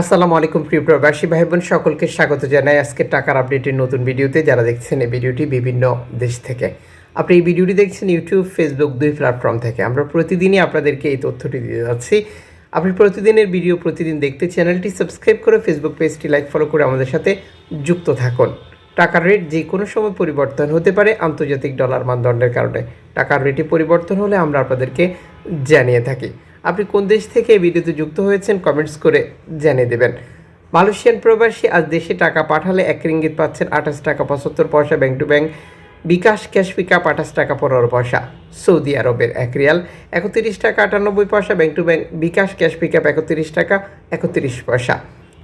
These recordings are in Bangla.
আসসালামু আলাইকুম, প্রিয় প্রবাসী ভাই বোন সকলকে স্বাগত জানাই আজকে টাকার আপডেটের নতুন ভিডিওতে। যারা দেখছেন এই ভিডিওটি বিভিন্ন দেশ থেকে। আপনি এই ভিডিওটি দেখছেন ইউটিউব, ফেসবুক, দুই প্ল্যাটফর্ম থেকে। আমরা প্রতিদিনই আপনাদেরকে এই তথ্যটি দিয়ে যাচ্ছি। আপনি প্রতিদিনের ভিডিও প্রতিদিন দেখতে চ্যানেলটি সাবস্ক্রাইব করে ফেসবুক পেজটি লাইক, ফলো করে আমাদের সাথে যুক্ত থাকুন। টাকার রেট যে কোনো সময় পরিবর্তন হতে পারে আন্তর্জাতিক ডলার মানদণ্ডের কারণে। টাকার রেটে পরিবর্তন হলে আমরা আপনাদেরকে জানিয়ে থাকি। আপনি কোন দেশ থেকে ভিডিওতে যুক্ত হয়েছেন কমেন্টস করে জানিয়ে দেবেন। মালয়েশিয়ান প্রবাসী আজ দেশে টাকা পাঠালে এক রিঙ্গিত পাচ্ছেন আঠাশ টাকা পঁচাত্তর পয়সা bank to bank, bKash cash pickup আঠাশ টাকা পনেরো পয়সা। সৌদি আরবের এক রিয়াল একত্রিশ টাকা আটানব্বই পয়সা, bank to bank, bKash cash pickup একত্রিশ টাকা একত্রিশ পয়সা।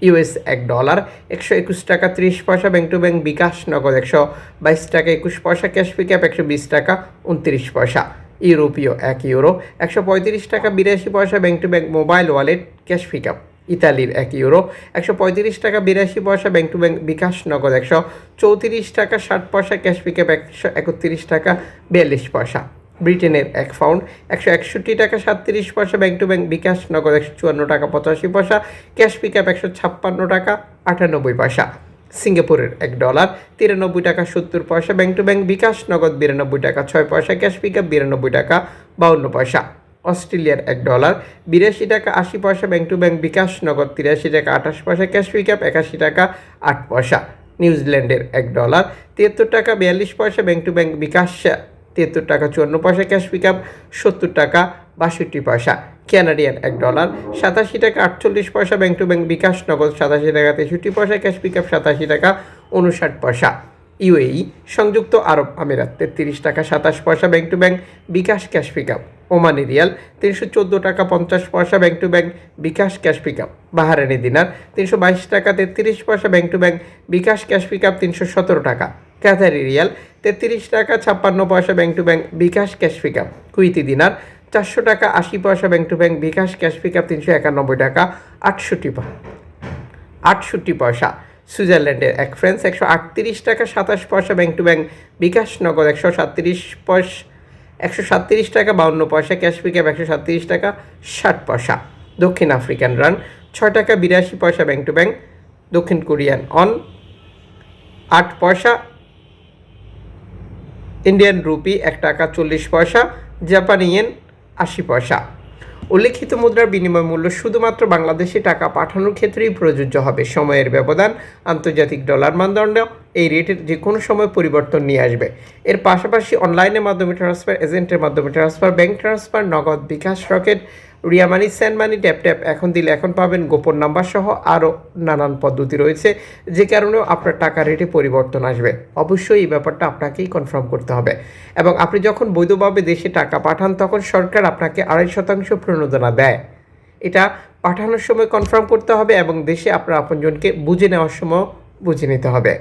ইউএস এক ডলার একশো একুশ টাকা ত্রিশ পয়সা, ব্যাংক টু ব্যাংক, বিকাশ নগদ একশো বাইশ টাকা একুশ পয়সা, ক্যাশ পিকআপ একশো বিশ টাকা উনত্রিশ পয়সা। ইউরোপীয়, এক ইউরো, একশো পঁয়ত্রিশ টাকা বিরাশি পয়সা bank to bank mobile wallet cash pick up ইতালির এক ইউরো, একশো পঁয়ত্রিশ টাকা বিরাশি পয়সা ব্যাংক টু ব্যাংক বিকাশ নগদ, একশো চৌত্রিশ টাকা ষাট পয়সা ক্যাশ পিক আপ একশো একত্রিশ টাকা বিয়াল্লিশ পয়সা। ব্রিটেনের এক পাউন্ড একশো একষট্টি টাকা সাতত্রিশ পয়সা ব্যাংক টু ব্যাংক বিকাশ নগদ, একশো চুয়ান্ন টাকা পঁচাশি পয়সা ক্যাশ পিক আপ একশো ছাপ্পান্ন টাকা আটানব্বই পয়সা। সিঙ্গাপুরের এক ডলার, তিরানব্বই টাকা সত্তর পয়সা, ব্যাংক টু ব্যাংক বিকাশ, নগদ বিরানব্বই টাকা ছয় পয়সা, ক্যাশ পিকআপ বিরানব্বই টাকা বাউন্ন পয়সা। অস্ট্রেলিয়ার এক ডলার, বিরাশি টাকা আশি পয়সা, ব্যাংক টু ব্যাংক বিকাশ, নগদ তিরাশি টাকা আঠাশ পয়সা, ক্যাশ পিকআপ একাশি টাকা আট পয়সা। নিউজিল্যান্ডের এক ডলার, তিয়াত্তর টাকা বিয়াল্লিশ পয়সা, ব্যাংক টু ব্যাংক বিকাশ তিয়াত্তর টাকা, চুয়ান্ন পয়সা ক্যাশ পিকআপ সত্তর টাকা, বাষট্টি পয়সা ক্যানাডিয়ান এক ডলার সাতাশি টাকা, আটচল্লিশ পয়সা ব্যাংক টু ব্যাংক বিকাশ নগদ, সাতাশি টাকা, তেষট্টি পয়সা ক্যাশ পিক আপ সাতাশি টাকা, উনষাট পয়সা। ইউএই সংযুক্ত আরব আমিরাত, তেত্রিশ টাকা, সাতাশ পয়সা bank to bank bKash cash pickup Omani riyal তিনশো চোদ্দ টাকা, পঞ্চাশ পয়সা bank to bank bKash cash pickup Bahraini dinar, তিনশো বাইশ টাকা, তেত্রিশ পয়সা bank to bank bKash cash pick up তিনশো সতেরো টাকা। ক্যাথারি রিয়াল তেত্রিশ টাকা, ছাপ্পান্ন পয়সা bank to bank bKash cash pickup Kuwaiti dinar চারশো টাকা, আশি পয়সা bank to bank bKash cash pickup তিনশো একানব্বই টাকা, আটষট্টি আটষট্টি পয়সা। সুইজারল্যান্ডের এক ফ্রেন্স একশো আটত্রিশ টাকা, সাতাশ পয়সা ব্যাংক টু ব্যাংক বিকাশ নগদ একশো সাতত্রিশ পয়সা একশো সাতত্রিশ টাকা, বাউন্ন পয়সা ক্যাশ পিকআপ একশো সাতত্রিশ টাকা, ষাট পয়সা। দক্ষিণ আফ্রিকান রান ছয় টাকা, বিরাশি পয়সা ব্যাংক টু ব্যাংক দক্ষিণ কোরিয়ান অন আট পয়সা ইন্ডিয়ান রুপি এক টাকা চল্লিশ পয়সা জাপানি ইয়েন আশি পয়সা। উল্লেখিত মুদ্রার বিনিময় মূল্য শুধুমাত্র বাংলাদেশে টাকা পাঠানোর ক্ষেত্রেই প্রযোজ্য হবে। সময়ের ব্যবধান, আন্তর্জাতিক ডলার মানদণ্ড, এই রেটের যে কোনো সময় পরিবর্তন নিয়ে আসবে। এর পাশাপাশি অনলাইনের মাধ্যমে ট্রান্সফার এজেন্টের মাধ্যমে transfer bank transfer Nagad bKash Rocket Ria money send money, tap tap, এখন দিলে এখন পাবেন গোপন নাম্বার সহ আরও নানান পদ্ধতি রয়েছে, যে কারণেও আপনার টাকা রেটে পরিবর্তন আসবে। অবশ্যই এই ব্যাপারটা আপনাকেই কনফার্ম করতে হবে। এবং আপনি যখন বৈধভাবে দেশে টাকা পাঠান, তখন সরকার আপনাকে আড়াই শতাংশ প্রণোদনা দেয়। এটা পাঠানোর সময় কনফার্ম করতে হবে এবং দেশে আপনার আপনজনকে বুঝে নেওয়ার সময় বুঝে নিতে হবে।